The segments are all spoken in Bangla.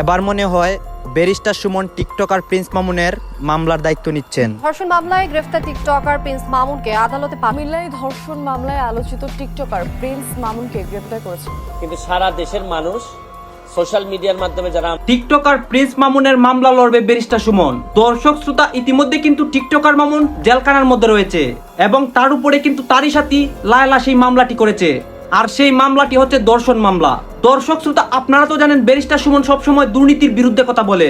এবার মনে হয় ব্যারিস্টার সুমন টিকটকার প্রিন্স মামুনের মামলার দায়িত্ব নিচ্ছেন। ধর্ষণ মামলায় গ্রেফতার টিকটকার প্রিন্স মামুনকে আদালতে কুমিল্লায় ধর্ষণ মামলায় আলোচিত টিকটকার প্রিন্স মামুনকে গ্রেপ্তার করেছে। কিন্তু সারা দেশের মানুষ সোশ্যাল মিডিয়ার মাধ্যমে যারা টিকটকার প্রিন্স মামুনের মামলা লড়বে ব্যারিস্টার সুমন। দর্শক শ্রোতা ইতিমধ্যে কিন্তু টিকটকার মামুন জেলখানার মধ্যে রয়েছে এবং তার উপরে কিন্তু তারই সাথে লায়লা সেই মামলাটি করেছে। আর সেই মামলাটি হচ্ছে দর্শন মামলা। দর্শক শ্রোতা, আপনারা তো জানেন ব্যারিস্টার সুমন সবসময় দুর্নীতির বিরুদ্ধে কথা বলে।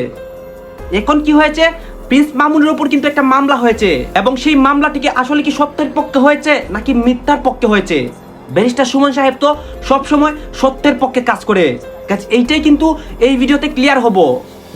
এখন কি হয়েছে? প্রিন্স মামুনের উপর কিন্তু একটা মামলা হয়েছে। এবং সেই মামলাটিকে আসলে কি সত্যের পক্ষে হয়েছে, নাকি মিথ্যার পক্ষে হয়েছে? ব্যারিস্টার সুমন সাহেব তো সবসময় সত্যের পক্ষে কাজ করে। এইটাই কিন্তু এই ভিডিওতে ক্লিয়ার হব।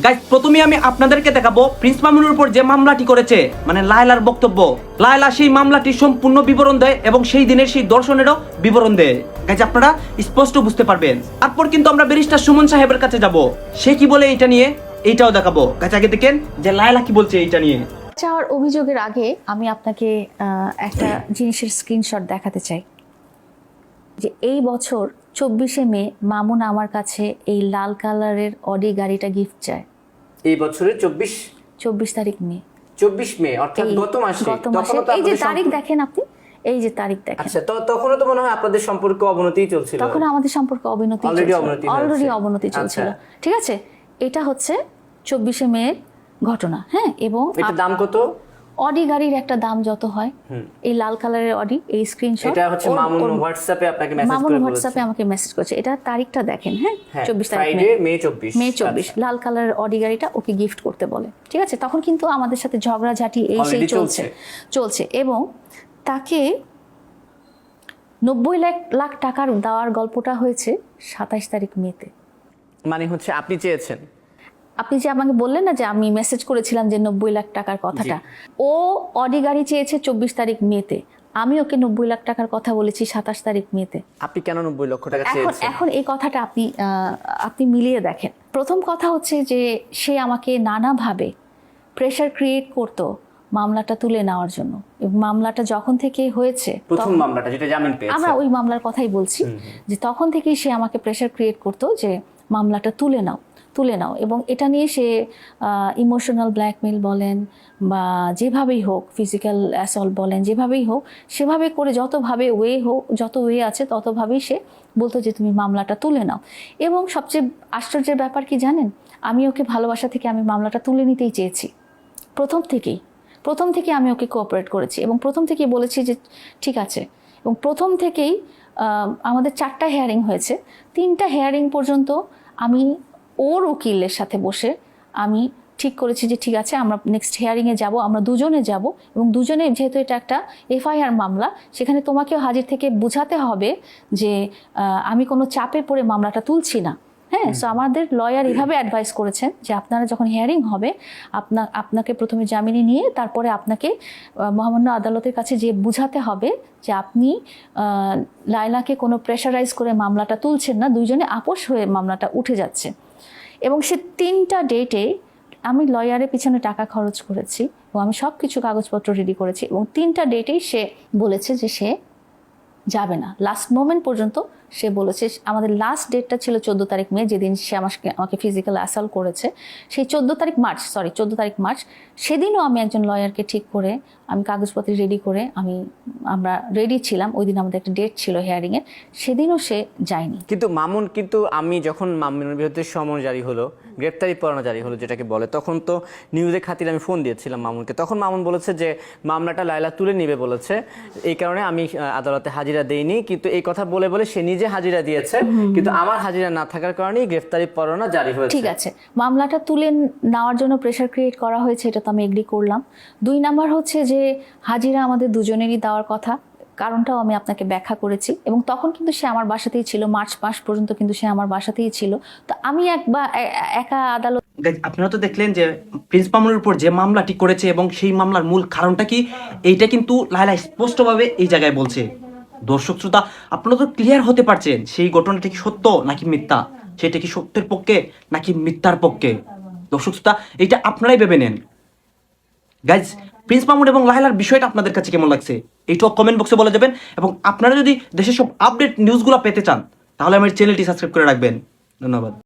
গাইজ প্রথমে আমি আপনাদেরকে দেখাবো প্রিন্স মামুনের উপর যে মামলাটি করেছে মানে লায়লার বক্তব্য। লায়লা সেই মামলাটি সম্পূর্ণ বিবরণ দেয় এবং সেই দিনের সেই দর্শনেরও বিবরণ দেয়। গাইজ আপনারা স্পষ্ট বুঝতে পারবেন। তারপর কিন্তু আমরা ব্যারিস্টার সুমন সাহেবের কাছে যাব। সে কি বলে এটা নিয়ে? এইটাও দেখাবো। গাছ আগে দেখেন যে লায়লা কি বলছে এইটা নিয়ে। চাওয়ার অভিযোগের আগে আমি আপনাকে একটা জিনিসের স্ক্রিনশট দেখাতে চাই। যে এই বছর চব্বিশে মে মামুন আমার কাছে এই লাল কালারের অডি গাড়িটা গিফট চায়। এই বছরের চব্বিশ? চব্বিশ তারিখ মে। চব্বিশ মে অর্থাৎ গত মাসে। গত মাসে। এই যে তারিখ দেখেন আপনি এই যে তারিখ দেখেন। আচ্ছা তো তখনও তো মনে হয় আপনাদের সম্পর্ক অবনতি চলছিল। তখন আমাদের সম্পর্ক অবনতি অলরেডি অবনতি চলছিল আচ্ছা। ঠিক আছে? এটা হচ্ছে চব্বিশে মে ঘটনা হ্যাঁ? এবং দাম কত? অডি গাড়ির একটা দাম যত হয় এই লাল কালারের অডি এই স্ক্রিনশট এটা হচ্ছে মামুন হোয়াটসঅ্যাপে আপনাকে মেসেজ মামুন করে বলেছে। হোয়াটসঅ্যাপে আমাকে মেসেজ করেছে। এটা তারিখটা দেখেন হ্যাঁ? হ্যাঁ চব্বিশ তারিখ ফ্রাইডে মে মে চব্বিশ। মে চব্বিশ। লাল কালারের অডি গাড়িটা ওকে গিফট করতে বলে। ঠিক আছে? তখন কিন্তু আমাদের সাথে ঝগড়াঝাটি এই সেই চলছে। চলছে। এবং তাকে নব্বই লাখ লাখ টাকার দেওয়ার গল্পটা হয়েছে সাতাইশ তারিখ মেতে মানে হচ্ছে আপনি চেয়েছেন। আপনি যে আমাকে বললেন না যে আমি মেসেজ করেছিলাম যে নব্বই লাখ টাকার কথাটা ও অডি গাড়ি চেয়েছে চব্বিশ তারিখ মেতে। আমি ওকে নব্বই লাখ টাকার কথা বলেছি সাতাশ তারিখ মেতে। আপনি কেন নব্বই লক্ষ টাকা এখন এখন এই কথাটা আপনি আপনি মিলিয়ে দেখেন। প্রথম কথা হচ্ছে যে সে আমাকে নানাভাবে প্রেশার ক্রিয়েট করতো মামলাটা তুলে নেওয়ার জন্য। এবং মামলাটা যখন থেকে হয়েছে প্রথম মামলাটা যেটা জামিন পেয়েছে। আমরা ওই মামলার কথাই বলছি যে তখন থেকেই সে আমাকে প্রেশার ক্রিয়েট করতো যে মামলাটা তুলে নাও। তুলে নাও। এবং এটা নিয়ে সে ইমোশনাল ব্ল্যাকমেল বলেন বা যেভাবেই হোক ফিজিক্যাল অ্যাসল্ট বলেন, যেভাবেই হোক, সেভাবে করে যতভাবে ওয়ে হোক, যত ওয়ে আছে, ততভাবেই সে বলতো যে, তুমি মামলাটা তুলে নাও। এবং সবচেয়ে আশ্চর্যের ব্যাপার কি জানেন? আমি ওকে ভালোবাসা থেকে আমি মামলাটা তুলে নিতেই চেয়েছি। প্রথম থেকেই, প্রথম থেকে আমি ওকে কোঅপারেট করেছি এবং প্রথম থেকেই বলেছি যে, ঠিক আছে। এবং প্রথম থেকেই আমাদের চারটা হেয়ারিং হয়েছে। তিনটা হেয়ারিং পর্যন্ত আমি ওর উকিলের সাথে বসে আমি ঠিক করেছি যে ঠিক আছে আমরা নেক্সট হেয়ারিংয়ে যাব আমরা দুজনে যাব এবং দুজনে যেহেতু এটা একটা এফআইআর মামলা সেখানে তোমাকেও হাজির থেকে বোঝাতে হবে যে আমি কোনো চাপে পড়ে মামলাটা তুলছি না। হ্যাঁ সো আমাদের লয়ার এভাবে অ্যাডভাইস করেছেন যে আপনারা যখন হিয়ারিং হবে আপনা আপনাকে প্রথমে জামিনে নিয়ে তারপরে আপনাকে মহামান্য আদালতের কাছে যে বুঝাতে হবে যে আপনি লায়লাকে কোনো প্রেশারাইজ করে মামলাটা তুলছেন না দুইজনে আপোষ হয়ে মামলাটা উঠে যাচ্ছে। এবং সে তিনটা ডেটে আমি লয়ারের পিছনে টাকা খরচ করেছি এবং আমি সব কিছু কাগজপত্র রেডি করেছি এবং তিনটা ডেটেই সে বলেছে যে সে যাবে না। লাস্ট মোমেন্ট পর্যন্ত সে বলেছে, আমাদের লাস্ট ডেটটা ছিল চোদ্দ তারিখ মে, যেদিন সে আমাকে আমাকে ফিজিক্যাল অ্যাসাল্ট করেছে। সেই চোদ্দ তারিখ মার্চ সরি চোদ্দ তারিখ মার্চ, সেদিনও আমি একজন লয়ারকে ঠিক করে, আমি কাগজপত্র রেডি করে, আমি, আমরা রেডি ছিলাম ওই দিন আমাদের একটা ডেট ছিল হেয়ারিংয়ের সেদিনও সে যায়নি। কিন্তু মামুন, কিন্তু আমি যখন মামুনের বিরুদ্ধে সমন জারি হলো, গ্রেপ্তারি পরোয়ানা জারি হলো যেটাকে বলে, তখন তো নিউজের খাতিরে আমি ফোন দিয়েছিলাম মামুনকে। তখন মামুন বলেছে যে, মামলাটা লায়লা তুলে নিবে বলেছে। এই কারণে আমি আদালতে হাজিরা দেইনি, কিন্তু এই কথা বলে বলে সে নিজে হাজিরা দিয়েছে কিন্তু আমার হাজিরা না থাকার কারণেই গ্রেফতারি পরোয়ানা জারি হয়েছে। ঠিক আছে। মামলাটা তুলে নেওয়ার জন্য প্রেশার ক্রিয়েট করা হয়েছে এটা তো আমি এগ্রি করলাম। দুই নাম্বার হচ্ছে যে হাজিরা আমাদের দুজনেরই দেওয়ার কথা কারণটাও আমি আপনাকে ব্যাখ্যা করেছি। এবং তখন কিন্তু সে আমার বাসাতেই ছিল মার্চ মাস পর্যন্ত কিন্তু সে আমার বাসাতেই ছিল। তো আমি একবার একা আদালত আপনারা তো দেখলেন যে প্রিন্স মামুনের উপর যে মামলাটি করেছে এবং সেই মামলার মূল কারণটা কি এইটা কিন্তু লাইলা স্পষ্টভাবে এই জায়গায় বলছে। দর্শক শ্রোতা, আপনারা তো ক্লিয়ার হতে পারছেন সেই ঘটনাটা কি সত্য নাকি মিথ্যা? সেটা কি সত্যের পক্ষে নাকি মিথ্যার পক্ষে? দর্শক শ্রোতা, এটা আপনারাই ভেবে নেন। গাইজ প্রিন্স মামুন এবং লাহেলার বিষয়টা আপনাদের কাছে কেমন লাগছে? এইটাও কমেন্ট বক্সে বলে যাবেন এবং আপনারা যদি দেশের সব আপডেট নিউজগুলো পেতে চান, তাহলে আমার চ্যানেলটি সাবস্ক্রাইব করে রাখবেন। ধন্যবাদ।